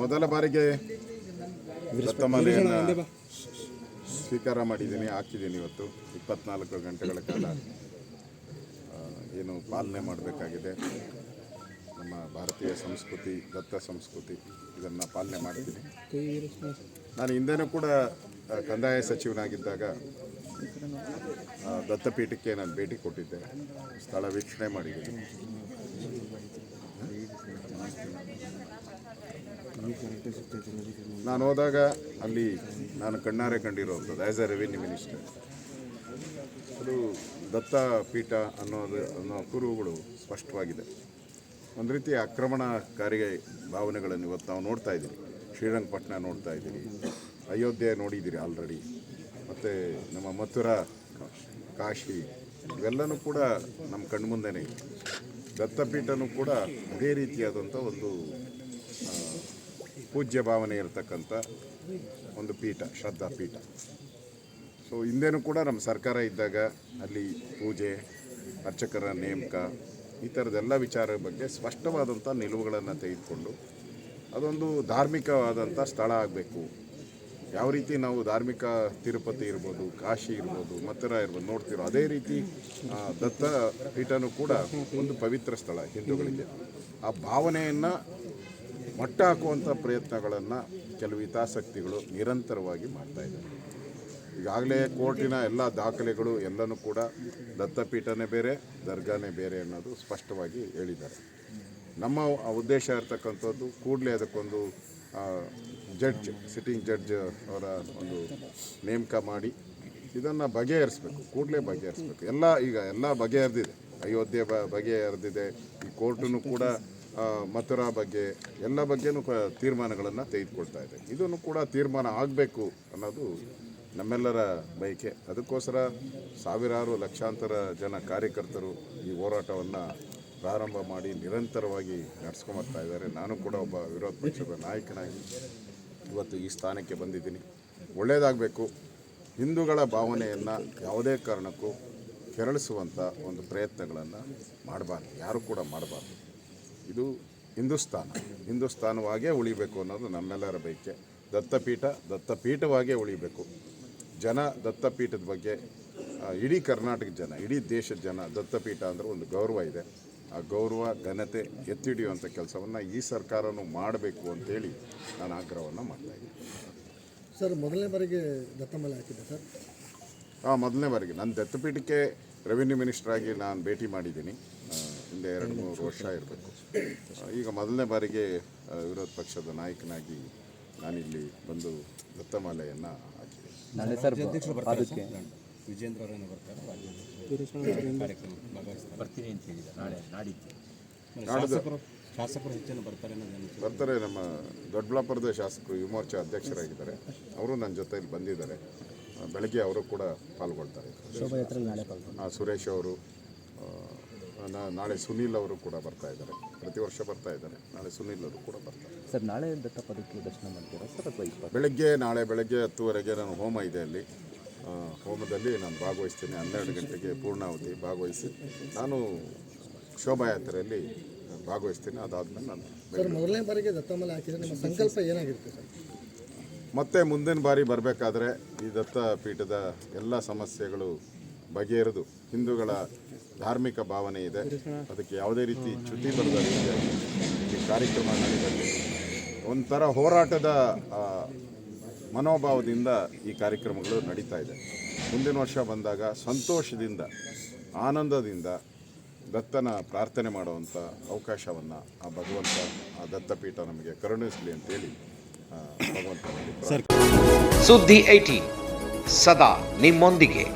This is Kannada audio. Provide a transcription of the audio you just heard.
ಮೊದಲ ಬಾರಿಗೆ ದತ್ತಮಾಲೆಯನ್ನು ಸ್ವೀಕಾರ ಮಾಡಿದ್ದೀನಿ ಹಾಕಿದ್ದೀನಿ ಇವತ್ತು. ಇಪ್ಪತ್ನಾಲ್ಕು ಗಂಟೆಗಳ ಕಾಲ ಏನು ಪಾಲನೆ ಮಾಡಬೇಕಾಗಿದೆ. ನಮ್ಮ ಭಾರತೀಯ ಸಂಸ್ಕೃತಿ ದತ್ತ ಸಂಸ್ಕೃತಿ ಇದನ್ನು ಪಾಲನೆ ಮಾಡಿದ್ದೀನಿ ನಾನು ಹಿಂದೆನೂ ಕೂಡ ಕಂದಾಯ ಸಚಿವನಾಗಿದ್ದಾಗ ದತ್ತಪೀಠಕ್ಕೆ ನಾನು ಭೇಟಿ ಕೊಟ್ಟಿದ್ದೆ. ಸ್ಥಳ ವೀಕ್ಷಣೆ ಮಾಡಿದ್ದೀನಿ. ನಾನು ಹೋದಾಗ ಅಲ್ಲಿ ನಾನು ಕಣ್ಣಾರೆ ಕಂಡಿರುವಂಥದ್ದು ಆ್ಯಸ್ ಎ ರೆವಿನ್ಯೂ ಮಿನಿಸ್ಟರ್ ಅದು ದತ್ತ ಪೀಠ ಅನ್ನೋದು ಅನ್ನೋ ಕುರುಹುಗಳು ಸ್ಪಷ್ಟವಾಗಿದೆ. ಒಂದು ರೀತಿ ಆಕ್ರಮಣಕಾರಿ ಭಾವನೆಗಳನ್ನು ಇವತ್ತು ನಾವು ನೋಡ್ತಾ ಇದ್ದೀವಿ. ಶ್ರೀರಂಗಪಟ್ಟಣ ನೋಡ್ತಾ ಇದ್ದೀವಿ. ಅಯೋಧ್ಯೆ ನೋಡಿದ್ದೀರಿ ಆಲ್ರೆಡಿ ಮತ್ತು ನಮ್ಮ ಮಥುರಾ, ಕಾಶಿ, ಇವೆಲ್ಲನೂ ಕೂಡ ನಮ್ಮ ಕಣ್ಮುಂದೆನೇ ದತ್ತಪೀಠನೂ ಕೂಡ ಅದೇ ರೀತಿಯಾದಂಥ ಒಂದು ಪೂಜ್ಯ ಭಾವನೆ ಇರತಕ್ಕಂಥ ಒಂದು ಪೀಠ, ಶ್ರದ್ಧಾ ಪೀಠ. ಸೊ ಹಿಂದೆನೂ ಕೂಡ ನಮ್ಮ ಸರ್ಕಾರ ಇದ್ದಾಗ ಅಲ್ಲಿ ಪೂಜೆ, ಅರ್ಚಕರ ನೇಮಕ, ಈ ಥರದ್ದೆಲ್ಲ ವಿಚಾರ ಬಗ್ಗೆ ಸ್ಪಷ್ಟವಾದಂಥ ನಿಲುವುಗಳನ್ನು ತೆಗೆದುಕೊಂಡು ಅದೊಂದು ಧಾರ್ಮಿಕವಾದಂಥ ಸ್ಥಳ ಆಗಬೇಕು. ಯಾವ ರೀತಿ ನಾವು ಧಾರ್ಮಿಕ ತಿರುಪತಿ ಇರ್ಬೋದು, ಕಾಶಿ ಇರ್ಬೋದು, ಮಥುರ ಇರ್ಬೋದು, ನೋಡ್ತಿರೋ ಅದೇ ರೀತಿ ದತ್ತ ಪೀಠನೂ ಕೂಡ ಒಂದು ಪವಿತ್ರ ಸ್ಥಳ ಹಿಂದೂಗಳಿಗೆ. ಆ ಭಾವನೆಯನ್ನು ಮಟ್ಟ ಹಾಕುವಂಥ ಪ್ರಯತ್ನಗಳನ್ನು ಕೆಲವು ಹಿತಾಸಕ್ತಿಗಳು ನಿರಂತರವಾಗಿ ಮಾಡ್ತಾಯಿದ್ದಾರೆ ಈಗಾಗಲೇ ಕೋರ್ಟಿನ ಎಲ್ಲ ದಾಖಲೆಗಳು ಎಲ್ಲನೂ ಕೂಡ ದತ್ತಪೀಠನೇ ಬೇರೆ, ದರ್ಗಾನೇ ಬೇರೆ ಅನ್ನೋದು ಸ್ಪಷ್ಟವಾಗಿ ಹೇಳಿದ್ದಾರೆ. ನಮ್ಮ ಉದ್ದೇಶ ಇರ್ತಕ್ಕಂಥದ್ದು ಕೂಡಲೇ ಅದಕ್ಕೊಂದು ಜಡ್ಜ್, ಸಿಟ್ಟಿಂಗ್ ಜಡ್ಜ್ ಅವರ ಒಂದು ನೇಮಕ ಮಾಡಿ ಇದನ್ನು ಬಗೆಹರಿಸ್ಬೇಕು, ಕೂಡಲೇ ಬಗೆಹರಿಸ್ಬೇಕು. ಎಲ್ಲ ಈಗ ಎಲ್ಲ ಬಗೆಹರಿದಿದೆ. ಅಯೋಧ್ಯೆ ಬಗೆಹರಿದಿದೆ. ಈ ಕೋರ್ಟನ್ನು ಕೂಡ ಮಥುರಾ ಬಗ್ಗೆ ಎಲ್ಲ ಬಗ್ಗೆನೂ ತೀರ್ಮಾನಗಳನ್ನು ತೆಗೆದುಕೊಳ್ತಾ ಇದೆ. ಇದನ್ನು ಕೂಡ ತೀರ್ಮಾನ ಆಗಬೇಕು ಅನ್ನೋದು ನಮ್ಮೆಲ್ಲರ ಬಯಕೆ. ಅದಕ್ಕೋಸ್ಕರ ಸಾವಿರಾರು ಲಕ್ಷಾಂತರ ಜನ ಕಾರ್ಯಕರ್ತರು ಈ ಹೋರಾಟವನ್ನು ಪ್ರಾರಂಭ ಮಾಡಿ ನಿರಂತರವಾಗಿ ನಡೆಸ್ಕೊಂಬರ್ತಾ ಇದ್ದಾರೆ. ನಾನು ಕೂಡ ಒಬ್ಬ ವಿರೋಧ ಪಕ್ಷದ ನಾಯಕನಾಗಿ ಇವತ್ತು ಈ ಸ್ಥಾನಕ್ಕೆ ಬಂದಿದ್ದೀನಿ. ಒಳ್ಳೆಯದಾಗಬೇಕು ಹಿಂದೂಗಳ ಭಾವನೆಯನ್ನು ಯಾವುದೇ ಕಾರಣಕ್ಕೂ ಕೆರಳಿಸುವಂಥ ಒಂದು ಪ್ರಯತ್ನಗಳನ್ನು ಮಾಡಬಾರ್ದು. ಯಾರು ಕೂಡ ಮಾಡಬಾರ್ದು. ಇದು ಹಿಂದೂಸ್ತಾನ. ಹಿಂದೂಸ್ತಾನವಾಗೇ ಉಳಿಬೇಕು ಅನ್ನೋದು ನಮ್ಮೆಲ್ಲರ ಬೈಕೆ ದತ್ತಪೀಠ ದತ್ತಪೀಠವಾಗೇ ಉಳಿಬೇಕು. ಜನ ದತ್ತಪೀಠದ ಬಗ್ಗೆ ಇಡೀ ಕರ್ನಾಟಕದ ಜನ ಇಡೀ ದೇಶದ ಜನ ದತ್ತಪೀಠ ಅಂದರೆ ಒಂದು ಗೌರವ ಇದೆ. ಆ ಗೌರವ ಘನತೆ ಎತ್ತಿಡಿಯುವಂಥ ಕೆಲಸವನ್ನು ಈ ಸರ್ಕಾರನು ಮಾಡಬೇಕು ಅಂತೇಳಿ ನಾನು ಆಗ್ರಹವನ್ನು ಮಾಡ್ತಾಯಿದ್ದೀನಿ ಸರ್ ಮೊದಲನೇ ಬಾರಿಗೆ ದತ್ತಮಲೆ ಹಾಕಿದ್ದೆ ಸರ್. ಹಾಂ ಮೊದಲನೇ ಬಾರಿಗೆ. ನಾನು ದತ್ತಪೀಠಕ್ಕೆ ರೆವಿನ್ಯೂ ಮಿನಿಸ್ಟರ್ ಆಗಿ ನಾನು ಭೇಟಿ ಮಾಡಿದ್ದೀನಿ. ಹಿಂದೆ ಎರಡು ಮೂರು ವರ್ಷ ಇರಬೇಕು. ಈಗ ಮೊದಲನೇ ಬಾರಿಗೆ ವಿರೋಧ ಪಕ್ಷದ ನಾಯಕನಾಗಿ ನಾನಿಲ್ಲಿ ಬಂದು ದತ್ತಮಾಲೆಯನ್ನು ಹಾಕಿದೆ. ನಾಳೆ ಸರ್ ಅದಕ್ಕೆ. ವಿಜೇಂದ್ರ ಅವರೇನು ಬರ್ತಾರೆ ರಾಜ್ಯಾಧ್ಯಕ್ಷರು ಕಾರ್ಯಕ್ರಮ ಭಾಗವಹಿಸ್ತಾರೆ. ಬರ್ತೀನಿ ಅಂತ ಹೇಳಿದ ನಾಳೆ ನಾಡಿದ್ದು. ಶಾಸಕರು ಶಾಸಕರು ಹೆಚ್ಚಿನ ಬರ್ತಾರೆ ನಮ್ಮ ದೊಡ್ಡಬಳ್ಳಾಪುರದ ಶಾಸಕರು ಯುವ ಮೋರ್ಚಾ ಅಧ್ಯಕ್ಷರಾಗಿದ್ದಾರೆ. ಅವರು ನನ್ನ ಜೊತೆಯಲ್ಲಿ ಬಂದಿದ್ದಾರೆ. ಬೆಳಗ್ಗೆ ಅವರು ಕೂಡ ಪಾಲ್ಗೊಳ್ತಾರೆ. ಶೋಭಾಯಾತ್ರೆ ನಾಳೆ ಪಾಲ್ಗೊಂಡು ಆ, ಸುರೇಶ್ ಅವರು ನಾಳೆ ಸುನೀಲ್ ಅವರು ಕೂಡ ಬರ್ತಾ ಇದ್ದಾರೆ. ಪ್ರತಿ ವರ್ಷ ಬರ್ತಾ ಇದ್ದಾರೆ. ನಾಳೆ ಸುನೀಲ್ ಅವರು ಕೂಡ ಬರ್ತಾರೆ. ಸರ್ ನಾಳೆ ದತ್ತ ಪದಕ್ಕೆ ದರ್ಶನ ಮಾಡ್ತೀರಾ ಸರ್ ಅಥವಾ ಇಪ್ಪತ್ತು ಬೆಳಗ್ಗೆ ನಾಳೆ ಬೆಳಗ್ಗೆ ಹತ್ತುವರೆಗೆ ನಾನು ಹೋಮ ಇದೆ ಅಲ್ಲಿ. ಹೋಮದಲ್ಲಿ ನಾನು ಭಾಗವಹಿಸ್ತೀನಿ. ಹನ್ನೆರಡು ಗಂಟೆಗೆ ಪೂರ್ಣಾವಧಿ ಭಾಗವಹಿಸಿ ನಾನು ಶೋಭಾಯಾತ್ರೆಯಲ್ಲಿ ಭಾಗವಹಿಸ್ತೀನಿ. ಅದಾದಮೇಲೆ ನಾನು ಸರ್ ಮೊದಲನೇ ಬಾರಿಗೆ ದತ್ತಮಲೆ ಹಾಕಿದರೆ ನಿಮ್ಮ ಸಂಕಲ್ಪ ಏನಾಗಿರುತ್ತೆ ಸರ್? ಮತ್ತೆ ಮುಂದಿನ ಬಾರಿ ಬರಬೇಕಾದ್ರೆ ಈ ದತ್ತ ಪೀಠದ ಎಲ್ಲ ಸಮಸ್ಯೆಗಳು ಬಗೆಹರಿದು ಹಿಂದೂಗಳ ಧಾರ್ಮಿಕ ಭಾವನೆ ಇದೆ. ಅದಕ್ಕೆ ಯಾವುದೇ ರೀತಿ ಚ್ಯುತಿ ಬರದ ರೀತಿಯಾಗಿ ಈ ಕಾರ್ಯಕ್ರಮ ನಡೆದಲ್ಲಿ ಒಂಥರ ಹೋರಾಟದ ಮನೋಭಾವದಿಂದ ಈ ಕಾರ್ಯಕ್ರಮಗಳು ನಡೀತಾ ಇದೆ. ಮುಂದಿನ ವರ್ಷ ಬಂದಾಗ ಸಂತೋಷದಿಂದ ಆನಂದದಿಂದ ದತ್ತನ ಪ್ರಾರ್ಥನೆ ಮಾಡುವಂಥ ಅವಕಾಶವನ್ನು ಆ ಭಗವಂತ ಆ ದತ್ತಪೀಠ ನಮಗೆ ಕರುಣಿಸಲಿ ಅಂತೇಳಿ ಭಗವಂತ ಸುದ್ದಿ ಐಟಿ ಸದಾ ನಿಮ್ಮೊಂದಿಗೆ.